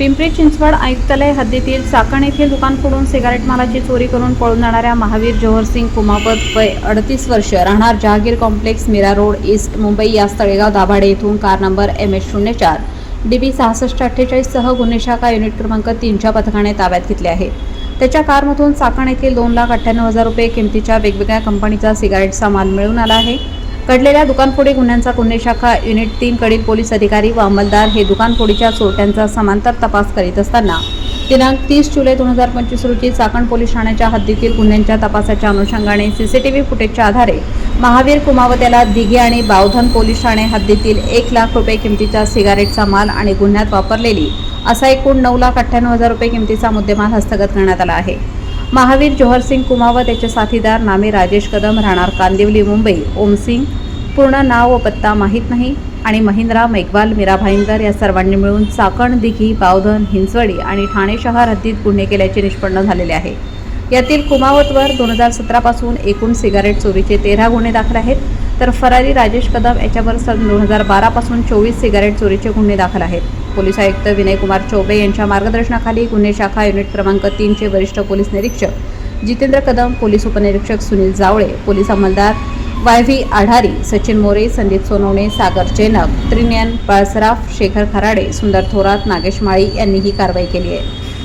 पिंपरी चिंचवड आयुक्तालय हद्दीतील चाकण येथील दुकान फोडून सिगारेट मालाची चोरी करून पळून जाणाऱ्या महावीर जोहरसिंग कुमावत वय अडतीस वर्ष राहणार Jahagir complex Mira road east Mumbai या तळेगाव दाभाडे येथून कार नंबर एम एच शून्य चार डी बी सहासष्ट अठ्ठेचाळीससह गुन्हे शाखा युनिट क्रमांक तीनच्या पथकाने ताब्यात घेतले आहे. त्याच्या कारमधून चाकण येथील दोन लाख अठ्ठ्याण्णव हजार रुपये किमतीच्या वेगवेगळ्या कंपनीचा सिगारेटचा माल मिळून आला आहे. घडलेल्या दुकानफोडी गुन्ह्यांचा गुन्हे शाखा युनिट तीनकडील पोलीस अधिकारी व अंमलदार हे दुकानफोडीच्या चोरट्यांचा समांतर तपास करीत असताना दिनांक तीस जुलै दोन हजार पंचवीस रोजी चाकण पोलीस ठाण्याच्या हद्दीतील गुन्ह्यांच्या तपासाच्या अनुषंगाने सीसीटीव्ही फुटेजच्या आधारे महावीर कुमावत याला दिघे आणि बावधन पोलीस ठाणे हद्दीतील एक लाख रुपये किमतीचा सिगारेटचा माल आणि गुन्ह्यात वापरलेली असा एकूण नऊ लाख अठ्ठ्याण्णव हजार रुपये किमतीचा मुद्देमाल हस्तगत करण्यात आला आहे. महावीर जोहरसिंग कुमावत याचे साथीदार नामे राजेश कदम राहणार कांदिवली मुंबई. ओमसिंग पूर्ण नाव व पत्ता माहीत नाही आणि महिंद्रा मेघवाल मीरा भाईंदर या सर्वांनी मिळून चाकण दिघी बावधन हिंचवडी आणि ठाणे शहर हद्दीत गुन्हे केल्याचे निष्पन्न झालेले आहे. यातील कुमावतवर दोन हजार सतरापासून एकूण सिगारेट चोरीचे तेरा गुन्हे दाखल आहेत. तर फरारी राजेश कदम याच्यावर सन दोन हजार बारापासून चोवीस सिगारेट चोरीचे गुन्हे दाखल आहेत. पोलीस आयुक्त विनयकुमार चौबे यांच्या मार्गदर्शनाखाली गुन्हे शाखा युनिट क्रमांक तीनचे वरिष्ठ पोलीस निरीक्षक जितेंद्र कदम पोलीस उपनिरीक्षक सुनील जावळे पोलीस अंमलदार वाय व्ही आढारी सचिन मोरे संदीप सोनवणे सागर चेनक त्रिनयन बाळसराफ शेखर खराडे सुंदर थोरात नागेश माळी यांनी ही कारवाई केली आहे.